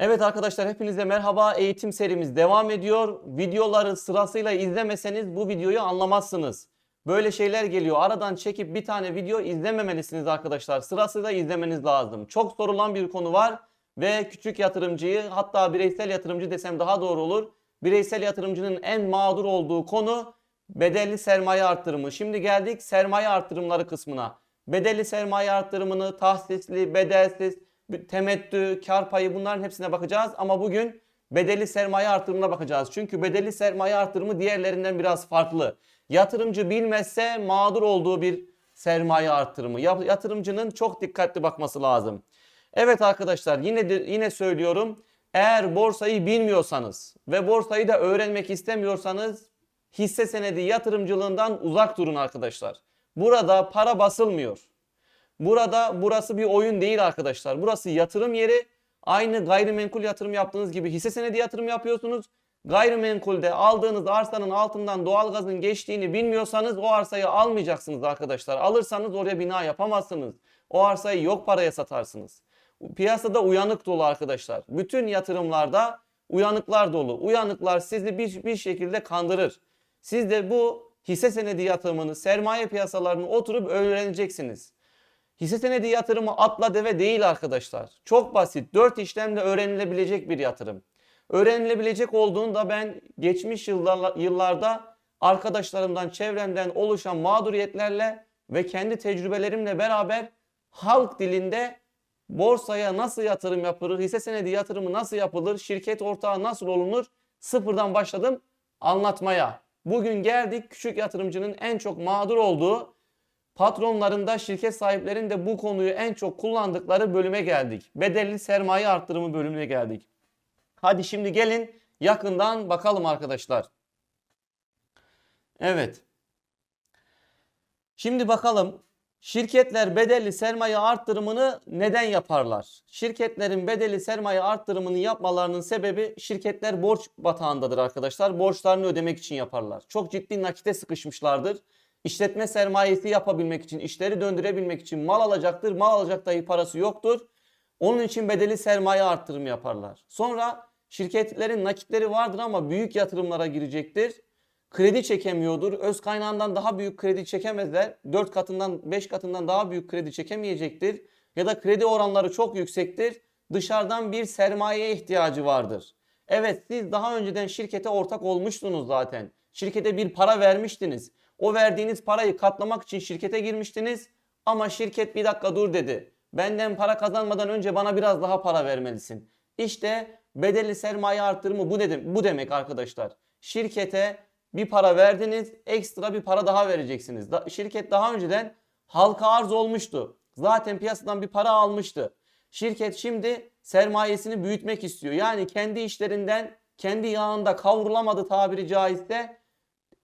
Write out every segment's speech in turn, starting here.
Evet arkadaşlar hepinize merhaba. Eğitim serimiz devam ediyor. Videoları sırasıyla izlemeseniz bu videoyu anlamazsınız. Böyle şeyler geliyor. Aradan çekip bir tane video izlememelisiniz arkadaşlar. Sırasıyla izlemeniz lazım. Çok sorulan bir konu var ve küçük yatırımcıyı hatta bireysel yatırımcı desem daha doğru olur. Bireysel yatırımcının en mağdur olduğu konu bedelli sermaye arttırımı. Şimdi geldik sermaye arttırımları kısmına. Bedelli sermaye arttırımını tahsisli, bedelsiz, temettü, kar payı bunların hepsine bakacağız. Ama bugün bedelli sermaye artırımına bakacağız. Çünkü bedelli sermaye artırımı diğerlerinden biraz farklı. Yatırımcı bilmezse mağdur olduğu bir sermaye artırımı. Ya- Yatırımcının çok dikkatli bakması lazım. Evet arkadaşlar yine yine söylüyorum. Eğer borsayı bilmiyorsanız ve borsayı da öğrenmek istemiyorsanız hisse senedi yatırımcılığından uzak durun arkadaşlar. Burada para basılmıyor. Burada burası bir oyun değil arkadaşlar. Burası yatırım yeri. Aynı gayrimenkul yatırım yaptığınız gibi hisse senedi yatırım yapıyorsunuz. Gayrimenkulde aldığınız arsanın altından doğalgazın geçtiğini bilmiyorsanız o arsayı almayacaksınız arkadaşlar. Alırsanız oraya bina yapamazsınız. O arsayı yok paraya satarsınız. Piyasada uyanık dolu arkadaşlar. Bütün yatırımlarda uyanıklar dolu. Uyanıklar sizi bir, bir şekilde kandırır. Siz de bu hisse senedi yatırımını, sermaye piyasalarını oturup öğreneceksiniz. Hisse senedi yatırımı atla deve değil arkadaşlar. Çok basit. 4 işlemle öğrenilebilecek bir yatırım. Öğrenilebilecek olduğunda ben geçmiş yıllar, yıllarda arkadaşlarımdan, çevremden oluşan mağduriyetlerle ve kendi tecrübelerimle beraber halk dilinde borsaya nasıl yatırım yapılır, hisse senedi yatırımı nasıl yapılır, şirket ortağı nasıl olunur sıfırdan başladım anlatmaya. Bugün geldik küçük yatırımcının en çok mağdur olduğu patronlarında şirket sahiplerinin de bu konuyu en çok kullandıkları bölüme geldik. Bedelli sermaye arttırımı bölümüne geldik. Hadi şimdi gelin yakından bakalım arkadaşlar. Evet. Şimdi bakalım şirketler bedelli sermaye arttırımını neden yaparlar? Şirketlerin bedelli sermaye arttırımını yapmalarının sebebi şirketler borç batağındadır arkadaşlar. Borçlarını ödemek için yaparlar. Çok ciddi nakite sıkışmışlardır. İşletme sermayesi yapabilmek için, işleri döndürebilmek için mal alacaktır. Mal alacak dahi parası yoktur. Onun için bedeli sermaye arttırımı yaparlar. Sonra şirketlerin nakitleri vardır ama büyük yatırımlara girecektir. Kredi çekemiyordur. Öz kaynağından daha büyük kredi çekemezler. 4 katından 5 katından daha büyük kredi çekemeyecektir. Ya da kredi oranları çok yüksektir. Dışarıdan bir sermayeye ihtiyacı vardır. Evet siz daha önceden şirkete ortak olmuştunuz zaten. Şirkete bir para vermiştiniz. O verdiğiniz parayı katlamak için şirkete girmiştiniz. Ama şirket bir dakika dur dedi. Benden para kazanmadan önce bana biraz daha para vermelisin. İşte bedelli sermaye artırımı bu dedim bu demek arkadaşlar. Şirkete bir para verdiniz, ekstra bir para daha vereceksiniz. Da- şirket daha önceden halka arz olmuştu. Zaten piyasadan bir para almıştı. Şirket şimdi sermayesini büyütmek istiyor. Yani kendi işlerinden kendi yağında kavrulamadı tabiri caizse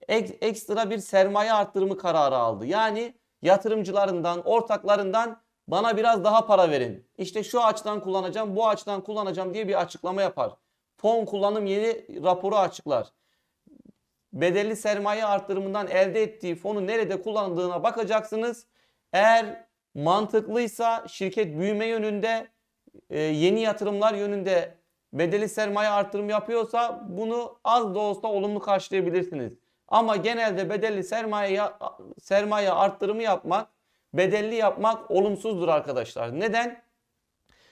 ek- ekstra bir sermaye arttırımı kararı aldı. Yani yatırımcılarından, ortaklarından bana biraz daha para verin. İşte şu açıdan kullanacağım, bu açıdan kullanacağım diye bir açıklama yapar. Fon kullanım yeri raporu açıklar. Bedelli sermaye arttırımından elde ettiği fonu nerede kullandığına bakacaksınız. Eğer mantıklıysa şirket büyüme yönünde, e, yeni yatırımlar yönünde bedeli sermaye artırım yapıyorsa bunu az da olsa olumlu karşılayabilirsiniz. Ama genelde bedelli sermaye sermaye arttırımı yapmak, bedelli yapmak olumsuzdur arkadaşlar. Neden?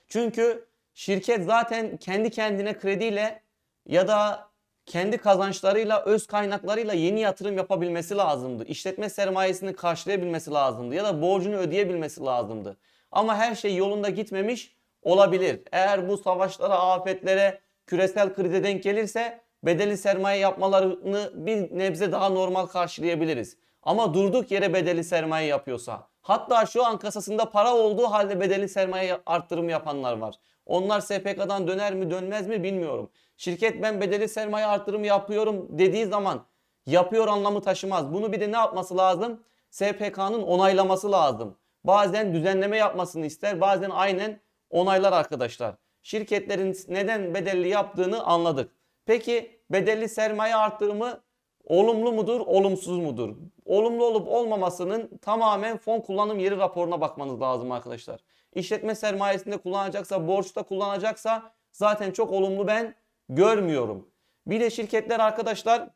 Çünkü şirket zaten kendi kendine krediyle ya da kendi kazançlarıyla, öz kaynaklarıyla yeni yatırım yapabilmesi lazımdı. İşletme sermayesini karşılayabilmesi lazımdı ya da borcunu ödeyebilmesi lazımdı. Ama her şey yolunda gitmemiş olabilir. Eğer bu savaşlara, afetlere, küresel krize denk gelirse bedeli sermaye yapmalarını bir nebze daha normal karşılayabiliriz. Ama durduk yere bedeli sermaye yapıyorsa, hatta şu an kasasında para olduğu halde bedeli sermaye arttırımı yapanlar var. Onlar SPK'dan döner mi dönmez mi bilmiyorum. Şirket ben bedeli sermaye arttırımı yapıyorum dediği zaman yapıyor anlamı taşımaz. Bunu bir de ne yapması lazım? SPK'nın onaylaması lazım. Bazen düzenleme yapmasını ister, bazen aynen onaylar arkadaşlar. Şirketlerin neden bedelli yaptığını anladık. Peki bedelli sermaye arttırımı olumlu mudur, olumsuz mudur? Olumlu olup olmamasının tamamen fon kullanım yeri raporuna bakmanız lazım arkadaşlar. İşletme sermayesinde kullanacaksa, borçta kullanacaksa zaten çok olumlu ben görmüyorum. Bir de şirketler arkadaşlar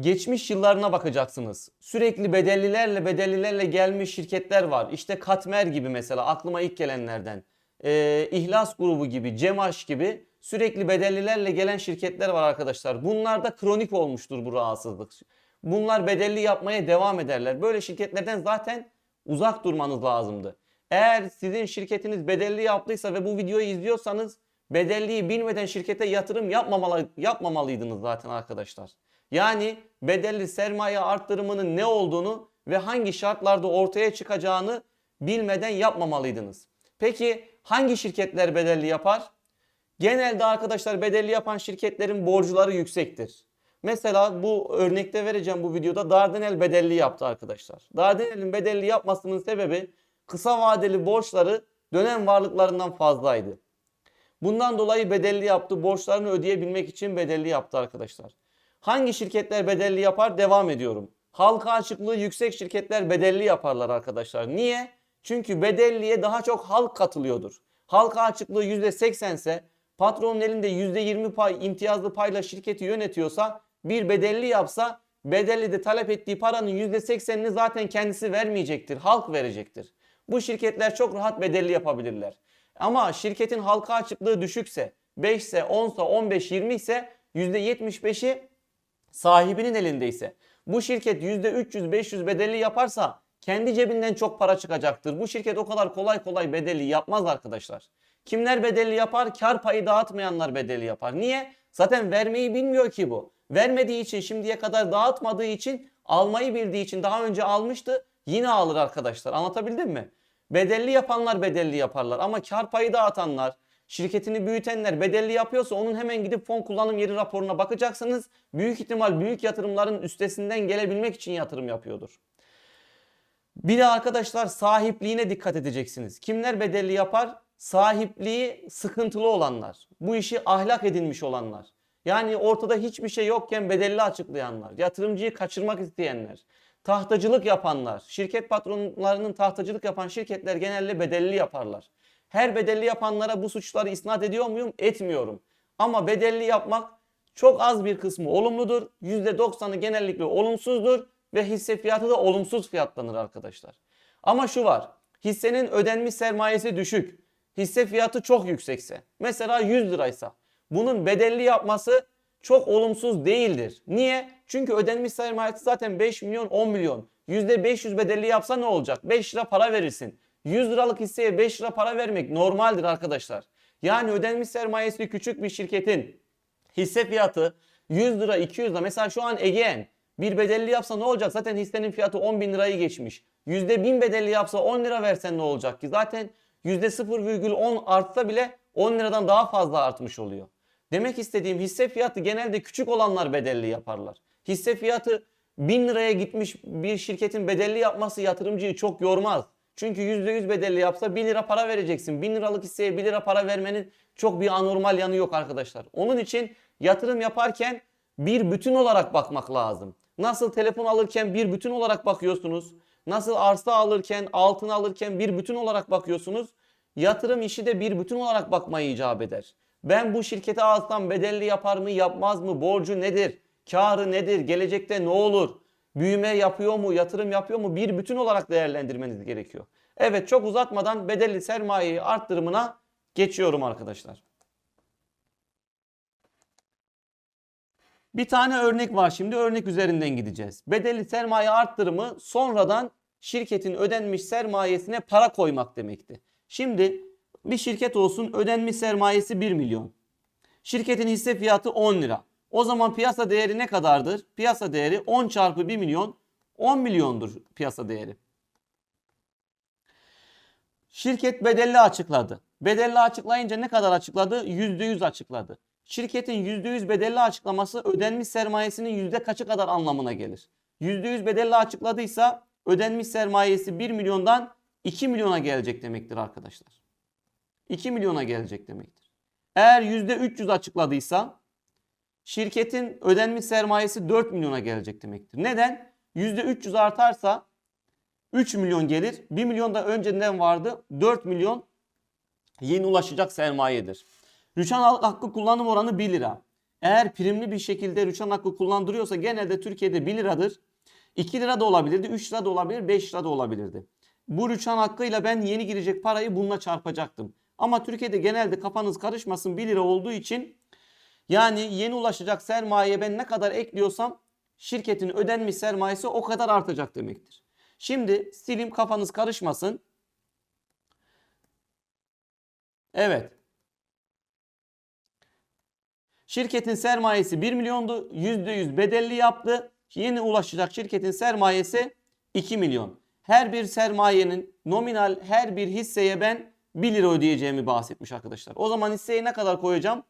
geçmiş yıllarına bakacaksınız. Sürekli bedellilerle bedellilerle gelmiş şirketler var. İşte Katmer gibi mesela aklıma ilk gelenlerden. Ee, İhlas grubu gibi, Cemaş gibi sürekli bedellilerle gelen şirketler var arkadaşlar. Bunlarda kronik olmuştur bu rahatsızlık. Bunlar bedelli yapmaya devam ederler. Böyle şirketlerden zaten uzak durmanız lazımdı. Eğer sizin şirketiniz bedelli yaptıysa ve bu videoyu izliyorsanız bedelliyi bilmeden şirkete yatırım yapmamalı, yapmamalıydınız zaten arkadaşlar. Yani bedelli sermaye arttırımının ne olduğunu ve hangi şartlarda ortaya çıkacağını bilmeden yapmamalıydınız. Peki hangi şirketler bedelli yapar? Genelde arkadaşlar bedelli yapan şirketlerin borcuları yüksektir. Mesela bu örnekte vereceğim bu videoda Dardanel bedelli yaptı arkadaşlar. Dardanel'in bedelli yapmasının sebebi kısa vadeli borçları dönem varlıklarından fazlaydı. Bundan dolayı bedelli yaptı. Borçlarını ödeyebilmek için bedelli yaptı arkadaşlar. Hangi şirketler bedelli yapar? Devam ediyorum. Halka açıklığı yüksek şirketler bedelli yaparlar arkadaşlar. Niye? Çünkü bedelliye daha çok halk katılıyordur. Halka açıklığı %80 ise patronun elinde %20 pay imtiyazlı payla şirketi yönetiyorsa bir bedelli yapsa bedelli de talep ettiği paranın %80'ini zaten kendisi vermeyecektir. Halk verecektir. Bu şirketler çok rahat bedelli yapabilirler. Ama şirketin halka açıklığı düşükse 5 ise 10 ise 15 20 ise %75'i sahibinin elindeyse bu şirket %300-500 bedelli yaparsa kendi cebinden çok para çıkacaktır. Bu şirket o kadar kolay kolay bedelli yapmaz arkadaşlar. Kimler bedelli yapar? Kar payı dağıtmayanlar bedelli yapar. Niye? Zaten vermeyi bilmiyor ki bu. Vermediği için şimdiye kadar dağıtmadığı için almayı bildiği için daha önce almıştı yine alır arkadaşlar. Anlatabildim mi? Bedelli yapanlar bedelli yaparlar ama kar payı dağıtanlar, şirketini büyütenler bedelli yapıyorsa onun hemen gidip fon kullanım yeri raporuna bakacaksınız. Büyük ihtimal büyük yatırımların üstesinden gelebilmek için yatırım yapıyordur. Bir de arkadaşlar sahipliğine dikkat edeceksiniz. Kimler bedelli yapar? Sahipliği sıkıntılı olanlar. Bu işi ahlak edinmiş olanlar. Yani ortada hiçbir şey yokken bedelli açıklayanlar. Yatırımcıyı kaçırmak isteyenler. Tahtacılık yapanlar. Şirket patronlarının tahtacılık yapan şirketler genelde bedelli yaparlar. Her bedelli yapanlara bu suçları isnat ediyor muyum? Etmiyorum. Ama bedelli yapmak çok az bir kısmı olumludur. %90'ı genellikle olumsuzdur ve hisse fiyatı da olumsuz fiyatlanır arkadaşlar. Ama şu var. Hissenin ödenmiş sermayesi düşük. Hisse fiyatı çok yüksekse. Mesela 100 liraysa. Bunun bedelli yapması çok olumsuz değildir. Niye? Çünkü ödenmiş sermayesi zaten 5 milyon 10 milyon. %500 bedelli yapsa ne olacak? 5 lira para verirsin. 100 liralık hisseye 5 lira para vermek normaldir arkadaşlar. Yani ödenmiş sermayesi küçük bir şirketin hisse fiyatı 100 lira 200 lira. Mesela şu an Egean bir bedelli yapsa ne olacak? Zaten hissenin fiyatı 10 bin lirayı geçmiş. %1000 bedelli yapsa 10 lira versen ne olacak ki? Zaten %0,10 artsa bile 10 liradan daha fazla artmış oluyor. Demek istediğim hisse fiyatı genelde küçük olanlar bedelli yaparlar. Hisse fiyatı 1000 liraya gitmiş bir şirketin bedelli yapması yatırımcıyı çok yormaz. Çünkü %100 bedelli yapsa 1 lira para vereceksin. 1000 liralık hisseye 1 lira para vermenin çok bir anormal yanı yok arkadaşlar. Onun için yatırım yaparken bir bütün olarak bakmak lazım. Nasıl telefon alırken bir bütün olarak bakıyorsunuz. Nasıl arsa alırken, altın alırken bir bütün olarak bakıyorsunuz. Yatırım işi de bir bütün olarak bakmayı icap eder. Ben bu şirkete alsam bedelli yapar mı, yapmaz mı? Borcu nedir? Karı nedir? Gelecekte ne olur? Büyüme yapıyor mu, yatırım yapıyor mu? Bir bütün olarak değerlendirmeniz gerekiyor. Evet çok uzatmadan bedelli sermayeyi arttırımına geçiyorum arkadaşlar. Bir tane örnek var şimdi örnek üzerinden gideceğiz. Bedelli sermaye arttırımı sonradan şirketin ödenmiş sermayesine para koymak demekti. Şimdi bir şirket olsun ödenmiş sermayesi 1 milyon. Şirketin hisse fiyatı 10 lira. O zaman piyasa değeri ne kadardır? Piyasa değeri 10 çarpı 1 milyon 10 milyondur piyasa değeri. Şirket bedelli açıkladı. Bedelli açıklayınca ne kadar açıkladı? %100 açıkladı. Şirketin %100 bedelli açıklaması ödenmiş sermayesinin yüzde kaçı kadar anlamına gelir. %100 bedelli açıkladıysa ödenmiş sermayesi 1 milyondan 2 milyona gelecek demektir arkadaşlar. 2 milyona gelecek demektir. Eğer %300 açıkladıysa şirketin ödenmiş sermayesi 4 milyona gelecek demektir. Neden? %300 artarsa 3 milyon gelir. 1 milyon da önceden vardı. 4 milyon yeni ulaşacak sermayedir. Rüçhan hakkı kullanım oranı 1 lira. Eğer primli bir şekilde rüçhan hakkı kullandırıyorsa genelde Türkiye'de 1 liradır. 2 lira da olabilirdi, 3 lira da olabilir, 5 lira da olabilirdi. Bu rüçhan hakkıyla ben yeni girecek parayı bununla çarpacaktım. Ama Türkiye'de genelde kafanız karışmasın 1 lira olduğu için yani yeni ulaşacak sermayeye ben ne kadar ekliyorsam şirketin ödenmiş sermayesi o kadar artacak demektir. Şimdi silim kafanız karışmasın. Evet. Şirketin sermayesi 1 milyondu. %100 bedelli yaptı. Yeni ulaşacak şirketin sermayesi 2 milyon. Her bir sermayenin nominal her bir hisseye ben 1 lira ödeyeceğimi bahsetmiş arkadaşlar. O zaman hisseye ne kadar koyacağım?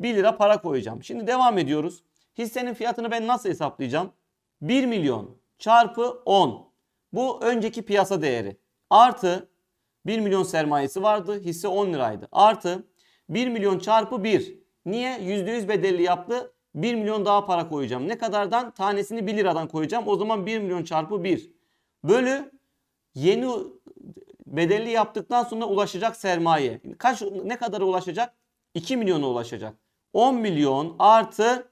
1 lira para koyacağım. Şimdi devam ediyoruz. Hissenin fiyatını ben nasıl hesaplayacağım? 1 milyon çarpı 10. Bu önceki piyasa değeri. Artı 1 milyon sermayesi vardı. Hisse 10 liraydı. Artı 1 milyon çarpı 1. Niye? %100 bedelli yaptı. 1 milyon daha para koyacağım. Ne kadardan? Tanesini 1 liradan koyacağım. O zaman 1 milyon çarpı 1. Bölü yeni bedelli yaptıktan sonra ulaşacak sermaye. Kaç ne kadara ulaşacak? 2 milyona ulaşacak. 10 milyon artı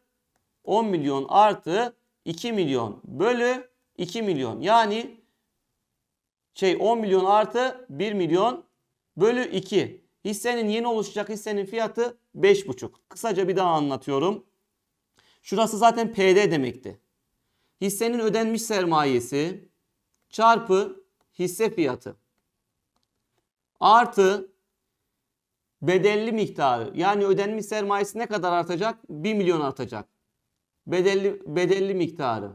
10 milyon artı 2 milyon bölü 2 milyon. Yani şey 10 milyon artı 1 milyon bölü 2. Hissenin yeni oluşacak hissenin fiyatı 5,5. Kısaca bir daha anlatıyorum. Şurası zaten PD demekti. Hissenin ödenmiş sermayesi çarpı hisse fiyatı artı bedelli miktarı yani ödenmiş sermayesi ne kadar artacak? 1 milyon artacak. Bedelli bedelli miktarı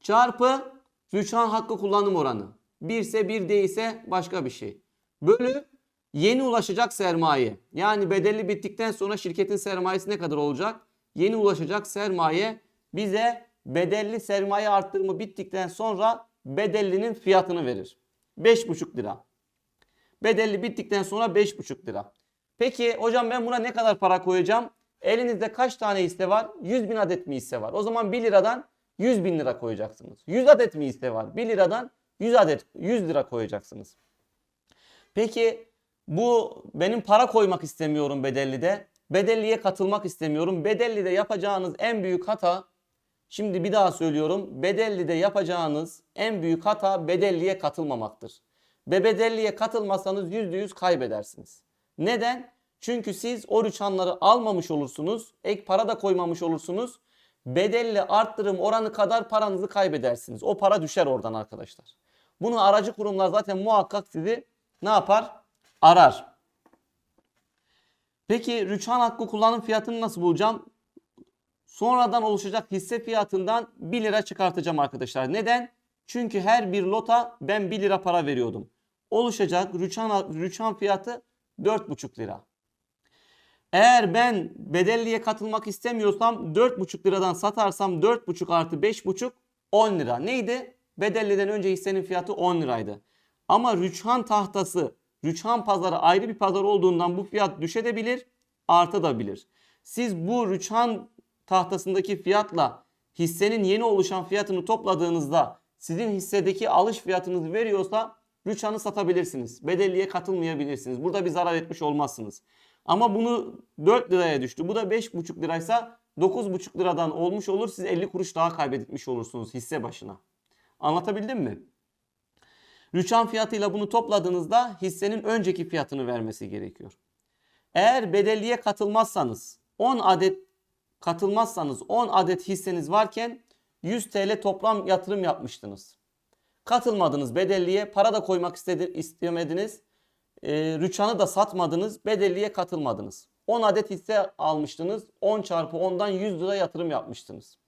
çarpı rüçhan hakkı kullanım oranı. 1 ise 1 değilse başka bir şey. Bölü yeni ulaşacak sermaye. Yani bedelli bittikten sonra şirketin sermayesi ne kadar olacak? Yeni ulaşacak sermaye bize bedelli sermaye arttırımı bittikten sonra bedellinin fiyatını verir. 5,5 lira. Bedelli bittikten sonra 5,5 lira. Peki hocam ben buna ne kadar para koyacağım? Elinizde kaç tane hisse var? 100 bin adet mi hisse var? O zaman 1 liradan 100 bin lira koyacaksınız. 100 adet mi hisse var? 1 liradan 100 adet 100 lira koyacaksınız. Peki bu benim para koymak istemiyorum bedellide. Bedelliye katılmak istemiyorum. Bedellide yapacağınız en büyük hata şimdi bir daha söylüyorum. Bedellide yapacağınız en büyük hata bedelliye katılmamaktır. Ve bedelliye katılmazsanız %100 kaybedersiniz. Neden? Çünkü siz o rüçhanları almamış olursunuz. Ek para da koymamış olursunuz. Bedelli arttırım oranı kadar paranızı kaybedersiniz. O para düşer oradan arkadaşlar. Bunu aracı kurumlar zaten muhakkak sizi ne yapar? Arar. Peki rüçhan hakkı kullanım fiyatını nasıl bulacağım? Sonradan oluşacak hisse fiyatından 1 lira çıkartacağım arkadaşlar. Neden? Çünkü her bir lota ben 1 lira para veriyordum. Oluşacak rüçhan, rüçhan fiyatı 4,5 lira. Eğer ben bedelliye katılmak istemiyorsam 4,5 liradan satarsam 4,5 artı 5,5 10 lira. Neydi? Bedelliden önce hissenin fiyatı 10 liraydı. Ama rüçhan tahtası, rüçhan pazarı ayrı bir pazar olduğundan bu fiyat düşebilir, artabilir. Siz bu rüçhan tahtasındaki fiyatla hissenin yeni oluşan fiyatını topladığınızda sizin hissedeki alış fiyatınız veriyorsa rüçhanı satabilirsiniz. Bedelliye katılmayabilirsiniz. Burada bir zarar etmiş olmazsınız. Ama bunu 4 liraya düştü. Bu da 5,5 liraysa 9,5 liradan olmuş olur. Siz 50 kuruş daha kaybetmiş olursunuz hisse başına. Anlatabildim mi? Rüçhan fiyatıyla bunu topladığınızda hissenin önceki fiyatını vermesi gerekiyor. Eğer bedelliye katılmazsanız 10 adet katılmazsanız 10 adet hisseniz varken 100 TL toplam yatırım yapmıştınız. Katılmadınız bedelliye para da koymak istedi, istemediniz. E, rüçhanı da satmadınız bedelliye katılmadınız. 10 adet hisse almıştınız 10 çarpı 10'dan 100 lira yatırım yapmıştınız.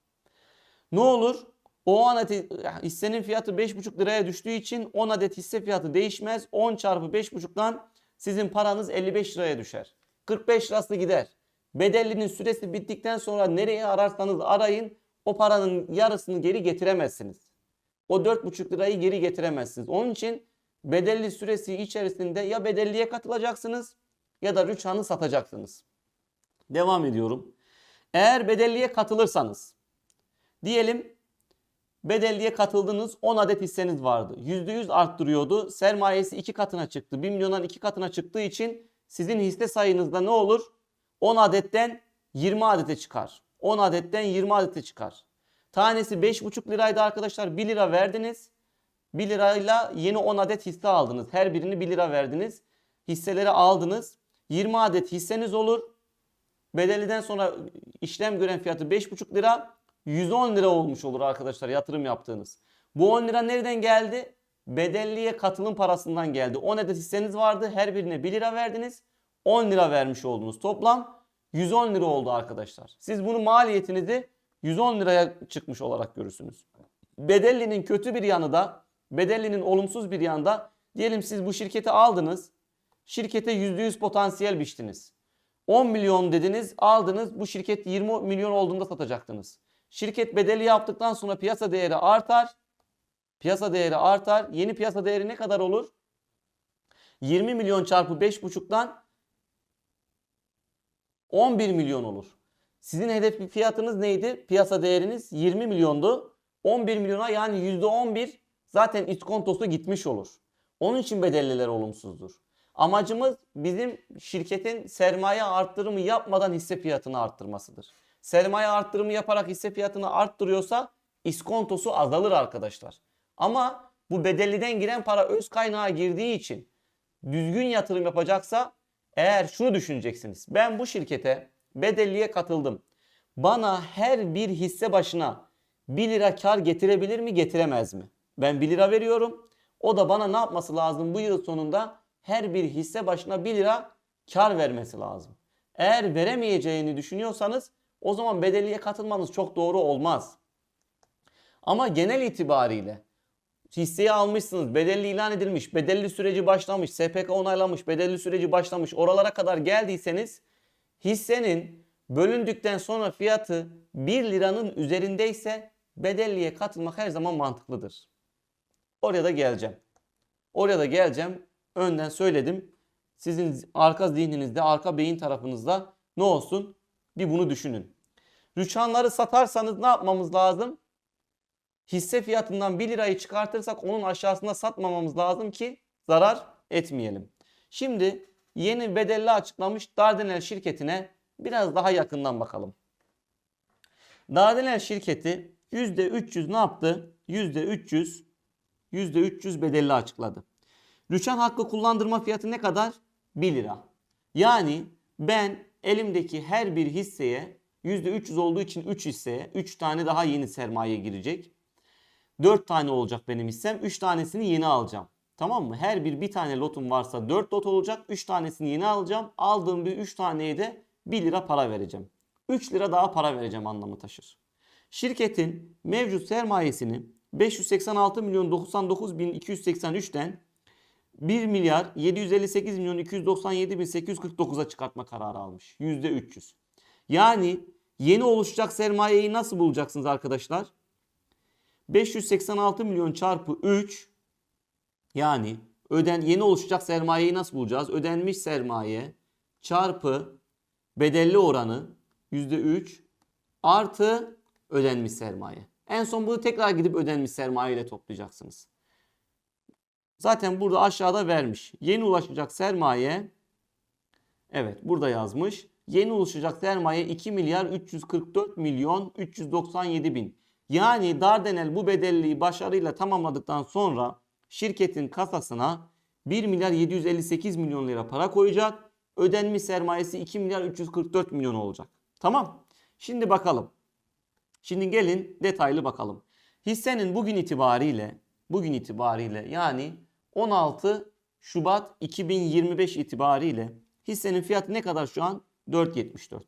Ne olur? O adet hissenin fiyatı 5,5 liraya düştüğü için 10 adet hisse fiyatı değişmez. 10 çarpı 5,5'dan sizin paranız 55 liraya düşer. 45 lirası gider. Bedellinin süresi bittikten sonra nereye ararsanız arayın o paranın yarısını geri getiremezsiniz. O 4,5 lirayı geri getiremezsiniz. Onun için bedelli süresi içerisinde ya bedelliye katılacaksınız ya da rüçhanı satacaksınız. Devam ediyorum. Eğer bedelliye katılırsanız diyelim Bedelliye katıldınız 10 adet hisseniz vardı. %100 arttırıyordu. Sermayesi 2 katına çıktı. 1 milyondan 2 katına çıktığı için sizin hisse sayınızda ne olur? 10 adetten 20 adete çıkar. 10 adetten 20 adete çıkar. Tanesi 5,5 liraydı arkadaşlar. 1 lira verdiniz. 1 lirayla yeni 10 adet hisse aldınız. Her birini 1 lira verdiniz. Hisseleri aldınız. 20 adet hisseniz olur. Bedelliden sonra işlem gören fiyatı 5,5 lira. 110 lira olmuş olur arkadaşlar yatırım yaptığınız. Bu 10 lira nereden geldi? Bedelliye katılım parasından geldi. 10 adet hisseniz vardı. Her birine 1 lira verdiniz. 10 lira vermiş oldunuz. Toplam 110 lira oldu arkadaşlar. Siz bunu maliyetinizi 110 liraya çıkmış olarak görürsünüz. Bedelli'nin kötü bir yanı da Bedelli'nin olumsuz bir yanı da diyelim siz bu şirketi aldınız. Şirkete %100 potansiyel biçtiniz. 10 milyon dediniz aldınız bu şirket 20 milyon olduğunda satacaktınız. Şirket bedeli yaptıktan sonra piyasa değeri artar. Piyasa değeri artar. Yeni piyasa değeri ne kadar olur? 20 milyon çarpı 5,5'tan 11 milyon olur. Sizin hedef fiyatınız neydi? Piyasa değeriniz 20 milyondu. 11 milyona yani %11 zaten iskontosu gitmiş olur. Onun için bedelliler olumsuzdur. Amacımız bizim şirketin sermaye arttırımı yapmadan hisse fiyatını arttırmasıdır. Sermaye arttırımı yaparak hisse fiyatını arttırıyorsa iskontosu azalır arkadaşlar. Ama bu bedelliden giren para öz kaynağa girdiği için düzgün yatırım yapacaksa eğer şunu düşüneceksiniz. Ben bu şirkete bedelliye katıldım. Bana her bir hisse başına 1 lira kar getirebilir mi getiremez mi? Ben 1 lira veriyorum. O da bana ne yapması lazım bu yıl sonunda? Her bir hisse başına 1 lira kar vermesi lazım. Eğer veremeyeceğini düşünüyorsanız o zaman bedelliye katılmanız çok doğru olmaz. Ama genel itibariyle hisseyi almışsınız, bedelli ilan edilmiş, bedelli süreci başlamış, SPK onaylamış, bedelli süreci başlamış. Oralara kadar geldiyseniz hissenin bölündükten sonra fiyatı 1 liranın üzerindeyse bedelliye katılmak her zaman mantıklıdır. Oraya da geleceğim. Oraya da geleceğim. Önden söyledim. Sizin arka zihninizde, arka beyin tarafınızda ne olsun? Bir bunu düşünün. Rüçhanları satarsanız ne yapmamız lazım? Hisse fiyatından 1 lirayı çıkartırsak onun aşağısına satmamamız lazım ki zarar etmeyelim. Şimdi yeni bedelli açıklamış Dardanel şirketine biraz daha yakından bakalım. Dardanel şirketi %300 ne yaptı? %300 %300 bedelli açıkladı. Rüçhan hakkı kullandırma fiyatı ne kadar? 1 lira. Yani ben elimdeki her bir hisseye %300 olduğu için 3 hisseye 3 tane daha yeni sermaye girecek. 4 tane olacak benim hissem. 3 tanesini yeni alacağım. Tamam mı? Her bir bir tane lotum varsa 4 lot olacak. 3 tanesini yeni alacağım. Aldığım bir 3 taneye de 1 lira para vereceğim. 3 lira daha para vereceğim anlamı taşır. Şirketin mevcut sermayesini 586 milyon 99 bin 283'ten 1 milyar 758 milyon 297 bin 849'a çıkartma kararı almış. %300. Yani yeni oluşacak sermayeyi nasıl bulacaksınız arkadaşlar? 586 milyon çarpı 3 yani öden yeni oluşacak sermayeyi nasıl bulacağız? Ödenmiş sermaye çarpı bedelli oranı %3 artı ödenmiş sermaye. En son bunu tekrar gidip ödenmiş sermaye ile toplayacaksınız. Zaten burada aşağıda vermiş. Yeni ulaşacak sermaye evet burada yazmış. Yeni oluşacak sermaye 2 milyar 344 milyon 397 bin. Yani Dardanel bu bedelliği başarıyla tamamladıktan sonra şirketin kasasına 1 milyar 758 milyon lira para koyacak. Ödenmiş sermayesi 2 milyar 344 milyon olacak. Tamam. Şimdi bakalım. Şimdi gelin detaylı bakalım. Hissenin bugün itibariyle bugün itibariyle yani 16 Şubat 2025 itibariyle hissenin fiyatı ne kadar şu an? 4.74.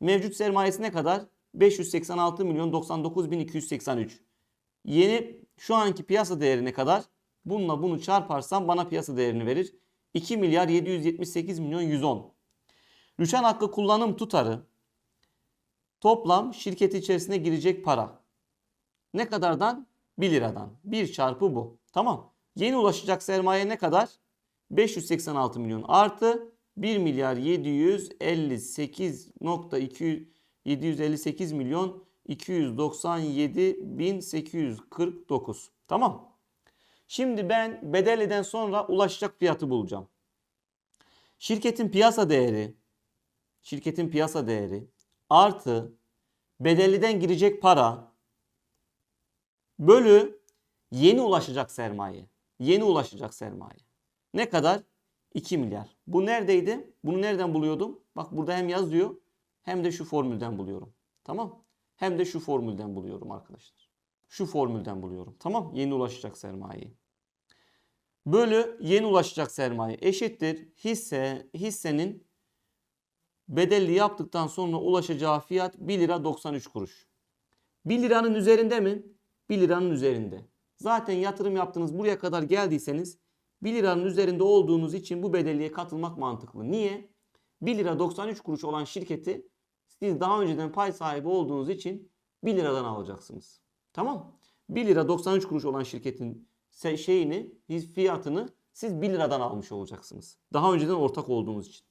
Mevcut sermayesi ne kadar? 586 milyon 99 bin 283. Yeni şu anki piyasa değeri ne kadar? Bununla bunu çarparsam bana piyasa değerini verir. 2 milyar 778 milyon 110. Rüşen hakkı kullanım tutarı toplam şirket içerisine girecek para. Ne kadardan? 1 liradan. 1 çarpı bu. Tamam. Yeni ulaşacak sermaye ne kadar? 586 milyon artı 1 milyar 758.2 758 milyon 297.849. Tamam. Şimdi ben bedelliden sonra ulaşacak fiyatı bulacağım. Şirketin piyasa değeri, şirketin piyasa değeri artı bedelliden girecek para bölü yeni ulaşacak sermaye. Yeni ulaşacak sermaye. Ne kadar? 2 milyar. Bu neredeydi? Bunu nereden buluyordum? Bak burada hem yazıyor hem de şu formülden buluyorum. Tamam? Hem de şu formülden buluyorum arkadaşlar. Şu formülden buluyorum. Tamam? Yeni ulaşacak sermayeyi. Bölü yeni ulaşacak sermaye eşittir hisse hissenin bedelli yaptıktan sonra ulaşacağı fiyat 1 lira 93 kuruş. 1 liranın üzerinde mi? 1 liranın üzerinde. Zaten yatırım yaptınız buraya kadar geldiyseniz 1 liranın üzerinde olduğunuz için bu bedelliye katılmak mantıklı. Niye? 1 lira 93 kuruş olan şirketi siz daha önceden pay sahibi olduğunuz için 1 liradan alacaksınız. Tamam? 1 lira 93 kuruş olan şirketin şeyini, fiyatını siz 1 liradan almış olacaksınız. Daha önceden ortak olduğunuz için.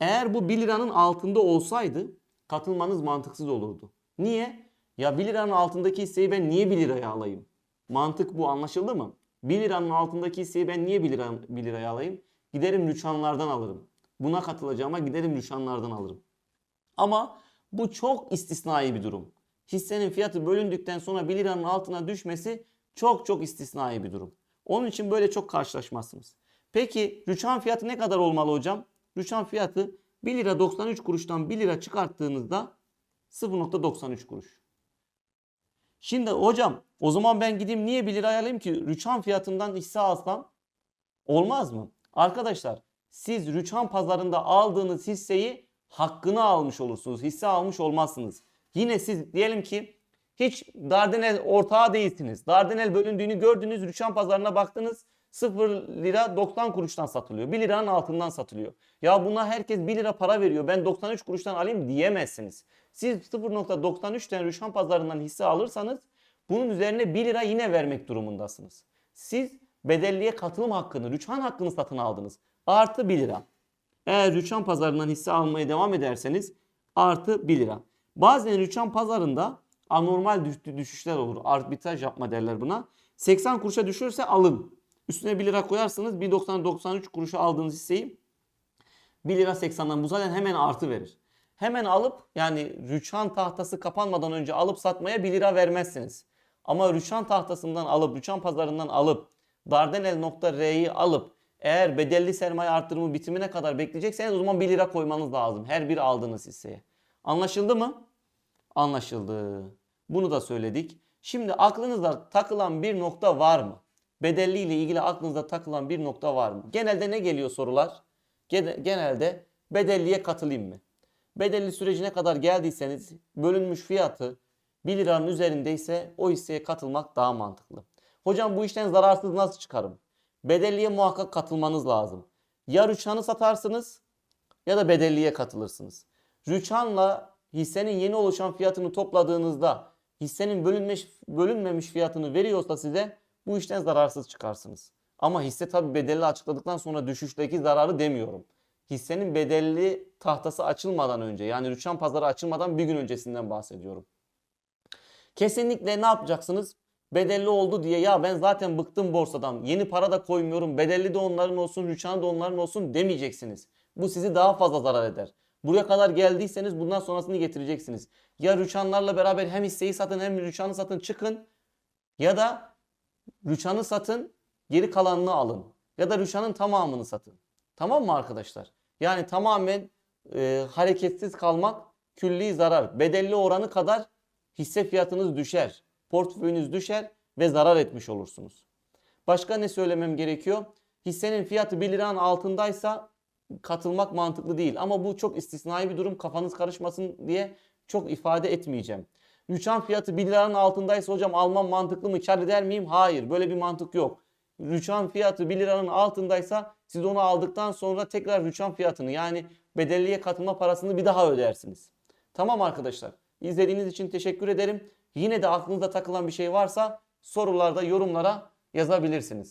Eğer bu 1 liranın altında olsaydı katılmanız mantıksız olurdu. Niye? Ya 1 liranın altındaki hisseyi ben niye 1 liraya alayım? Mantık bu anlaşıldı mı? 1 liranın altındaki hisseyi ben niye 1, lira, 1 liraya alayım? Giderim rüçhanlardan alırım. Buna katılacağıma giderim rüçhanlardan alırım. Ama bu çok istisnai bir durum. Hissenin fiyatı bölündükten sonra 1 liranın altına düşmesi çok çok istisnai bir durum. Onun için böyle çok karşılaşmazsınız. Peki rüçhan fiyatı ne kadar olmalı hocam? Rüçhan fiyatı 1 lira 93 kuruştan 1 lira çıkarttığınızda 0.93 kuruş. Şimdi hocam o zaman ben gideyim niye 1 liraya alayım ki rüçhan fiyatından hisse alsam olmaz mı? Arkadaşlar siz rüçhan pazarında aldığınız hisseyi hakkını almış olursunuz. Hisse almış olmazsınız. Yine siz diyelim ki hiç Dardanel ortağı değilsiniz. Dardanel bölündüğünü gördünüz. Rüçhan pazarına baktınız. 0 lira 90 kuruştan satılıyor. 1 liranın altından satılıyor. Ya buna herkes 1 lira para veriyor. Ben 93 kuruştan alayım diyemezsiniz. Siz 0.93'ten Rüçhan pazarından hisse alırsanız bunun üzerine 1 lira yine vermek durumundasınız. Siz bedelliye katılım hakkını, rüçhan hakkını satın aldınız. Artı 1 lira. Eğer rüçhan pazarından hisse almaya devam ederseniz artı 1 lira. Bazen rüçhan pazarında anormal düş- düşüşler olur. Arbitraj yapma derler buna. 80 kuruşa düşürse alın. Üstüne 1 lira koyarsınız 1.90-93 kuruşa aldığınız hisseyi 1 lira 80'den bu zaten hemen artı verir. Hemen alıp yani rüçhan tahtası kapanmadan önce alıp satmaya 1 lira vermezsiniz. Ama rüçhan tahtasından alıp rüçhan pazarından alıp dardanel.r'yi alıp eğer bedelli sermaye arttırımı bitimine kadar bekleyecekseniz o zaman 1 lira koymanız lazım. Her bir aldığınız hisseye. Anlaşıldı mı? Anlaşıldı. Bunu da söyledik. Şimdi aklınızda takılan bir nokta var mı? Bedelli ile ilgili aklınızda takılan bir nokta var mı? Genelde ne geliyor sorular? Gene- Genelde bedelliye katılayım mı? Bedelli sürecine kadar geldiyseniz bölünmüş fiyatı 1 liranın üzerindeyse o hisseye katılmak daha mantıklı. Hocam bu işten zararsız nasıl çıkarım? Bedelliye muhakkak katılmanız lazım. Ya rüçhanı satarsınız ya da bedelliye katılırsınız. Rüçhanla hissenin yeni oluşan fiyatını topladığınızda hissenin bölünmüş, bölünmemiş fiyatını veriyorsa size bu işten zararsız çıkarsınız. Ama hisse tabi bedelli açıkladıktan sonra düşüşteki zararı demiyorum. Hissenin bedelli tahtası açılmadan önce yani rüçhan pazarı açılmadan bir gün öncesinden bahsediyorum. Kesinlikle ne yapacaksınız? Bedelli oldu diye ya ben zaten bıktım borsadan. Yeni para da koymuyorum. Bedelli de onların olsun, rüçhan da onların olsun demeyeceksiniz. Bu sizi daha fazla zarar eder. Buraya kadar geldiyseniz bundan sonrasını getireceksiniz. Ya rüçhanlarla beraber hem hisseyi satın hem rüçhanı satın çıkın. Ya da rüçhanı satın geri kalanını alın. Ya da rüçhanın tamamını satın. Tamam mı arkadaşlar? Yani tamamen e, hareketsiz kalmak külli zarar. Bedelli oranı kadar hisse fiyatınız düşer. Portföyünüz düşer ve zarar etmiş olursunuz. Başka ne söylemem gerekiyor? Hissenin fiyatı 1 liranın altındaysa katılmak mantıklı değil. Ama bu çok istisnai bir durum. Kafanız karışmasın diye çok ifade etmeyeceğim. Rüçhan fiyatı 1 liranın altındaysa hocam almam mantıklı mı? Kar eder miyim? Hayır. Böyle bir mantık yok. Rüçhan fiyatı 1 liranın altındaysa siz onu aldıktan sonra tekrar rüçhan fiyatını yani bedelliye katılma parasını bir daha ödersiniz. Tamam arkadaşlar. İzlediğiniz için teşekkür ederim. Yine de aklınızda takılan bir şey varsa sorularda yorumlara yazabilirsiniz.